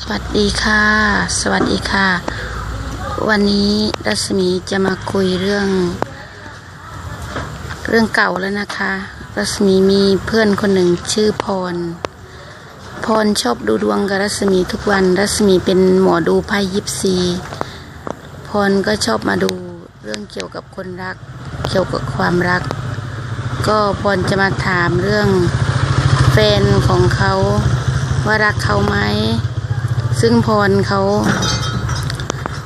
สวัสดีค่ะ สวัสดีค่ะ วันนี้รัศมีจะมาคุยเรื่อง เรื่องเก่าแล้วนะคะ รัศมีมีเพื่อนคนหนึ่งชื่อพร พรชอบดูดวงกับรัศมีทุกวัน รัศมีเป็นหมอดูไพ่ยิปซี พรก็ชอบมาดูเรื่องเกี่ยวกับคนรัก เกี่ยวกับความรัก ก็พรจะมาถามเรื่องแฟนของเขาว่ารักเขาไหม ซึ่งพรเขา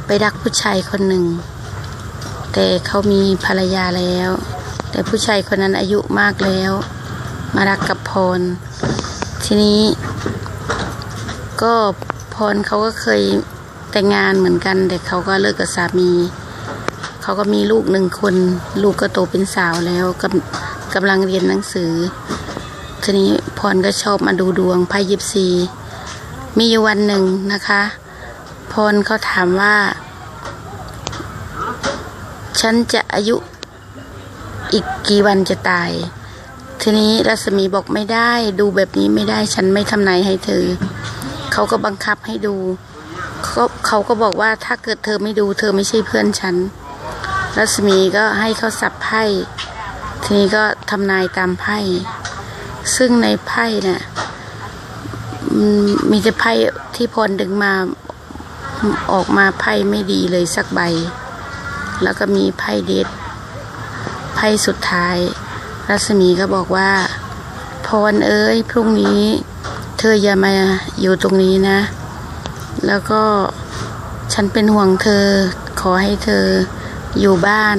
ไปรักผู้ชายคนหนึ่ง แต่เขามีภรรยาแล้ว แต่ผู้ชายคนนั้นอายุมากแล้ว มารักกับพร ทีนี้ ก็พรเขาก็เคยแต่งงานเหมือนกัน แต่เขาก็เลิกกับสามีเขาก็มีลูกหนึ่งคน ลูกก็โตเป็นสาวแล้วกำกำลังเรียนหนังสือ ทีนี้พรก็ชอบมาดูดวงไพ่ยิปซี มีอยู่วันหนึ่งนะคะพรเขาถามว่า ฉันจะอายุอีกกี่วันจะตาย ทีนี้รัศมีบอกไม่ได้ดูแบบนี้ไม่ได้ฉันไม่ทำนายให้เธอ เขาก็บังคับให้ดูเขาเขาก็บอกว่าถ้าเกิดเธอไม่ดู เธอไม่ใช่เพื่อนฉัน รัศมีก็ให้เขาสับไพ่ทีนี้ก็ทำนายตามไพ่ ซึ่งในไพ่เนี่ย มีแต่ไพ่ที่พรดึงมาออกมาไพ่ไม่ดีเลยสักใบ แล้วก็มีไพ่เด็ดไพ่สุดท้าย รัศมีก็บอกว่า พรเอ้ยพรุ่งนี้ เธออย่ามาอยู่ตรงนี้นะ แล้วก็ฉันเป็นห่วงเธอ ขอให้เธออยู่บ้าน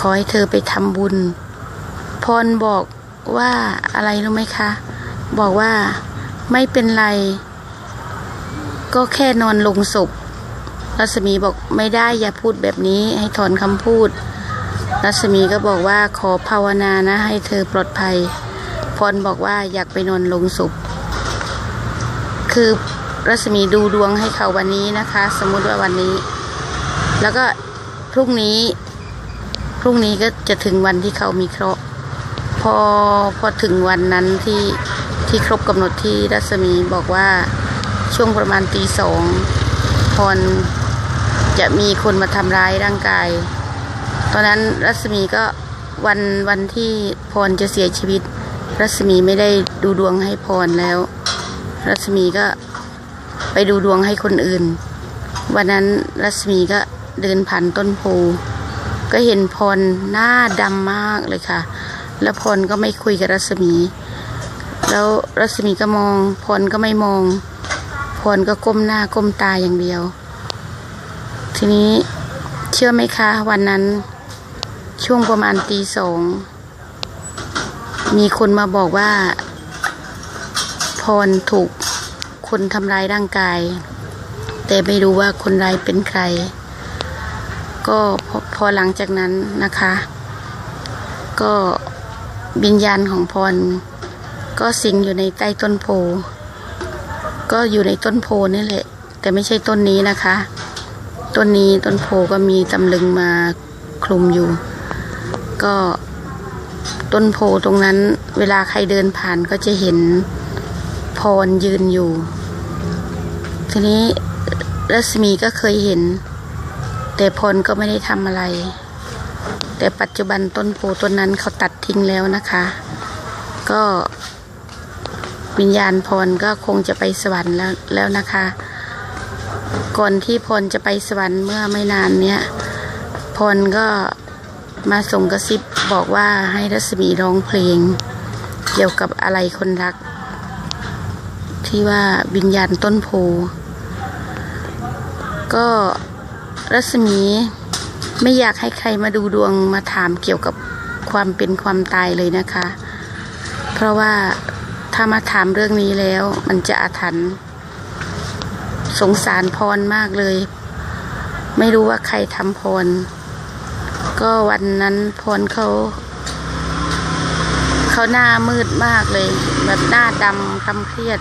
ขอให้เธอไปทำบุญ พรบอกว่าอะไรรู้ไหมคะ บอกว่า ไม่เป็นไร ก็แค่นอนลงศพ รัศมีบอกไม่ได้อย่าพูดแบบนี้ให้ถอนคำพูด รัศมีก็บอกว่าขอภาวนานะ ให้เธอปลอดภัย พรบอกว่าอยากไปนอนลงศพ คือรัศมีดูดวงให้เขาวันนี้นะคะ สมมุติว่าวันนี้ แล้วก็พรุ่งนี้พรุ่งนี้ก็จะถึงวันที่เขามีเคราะห์พอพอถึงวันนั้นที่ ที่ครบกำหนดที่รัศมีบอกว่าช่วงประมาณตีสองพรจะมีคนมาทำร้ายร่างกาย ตอนนั้นรัศมีก็วันวันที่พรจะเสียชีวิต รัศมีไม่ได้ดูดวงให้พรแล้ว รัศมีก็ไปดูดวงให้คนอื่น วันนั้นรัศมีก็เดินผ่านต้นโพก็เห็นพรหน้าดำมากเลยค่ะ แล้วพรก็ไม่คุยกับรัศมี แล้วรัศมีก็มอง พรก็ไม่มอง พรก็ก้มหน้าก้มตาอย่างเดียว ทีนี้เชื่อไหมคะ วันนั้น ช่วงประมาณตีสองมีคนมาบอกว่า พรถูกคนทำร้ายร่างกาย แต่ไม่รู้ว่าคนร้ายเป็นใคร ก็พอพอหลังจากนั้นนะคะ ก็วิญญาณของพร ก็สิงอยู่ในใต้ต้นโพ ก็อยู่ในต้นโพนี่แหละ แต่ไม่ใช่ต้นนี้นะคะ ต้นนี้ต้นโพก็มีตำลึงมาคลุมอยู่ ก็ต้นโพตรงนั้น เวลาใครเดินผ่านก็จะเห็นพรยืนอยู่ ทีนี้รัศมีก็เคยเห็น แต่พรก็ไม่ได้ทำอะไร แต่ปัจจุบันต้นโพต้นนั้นเขาตัดทิ้งแล้วนะคะ ก็ วิญญาณพรก็คงจะไปสวรรค์แล้วแล้วนะคะ ก่อนที่พรจะไปสวรรค์เมื่อไม่นานเนี้ยพรก็มาส่งกระซิบบอกว่าให้รัศมีร้องเพลง เกี่ยวกับอะไรคนรัก ที่ว่าวิญญาณต้นโพก็รัศมีไม่อยากให้ใครมาดูดวงมาถามเกี่ยวกับความเป็นความตายเลยนะคะ เพราะว่า ถ้ามาถามเรื่องนี้แล้ว มันจะอาถรรพ์สงสารพรมากเลย ไม่รู้ว่าใครทำพร ก็วันนั้นพรเขา เขาหน้ามืดมากเลย แบบหน้าดำคำเครียด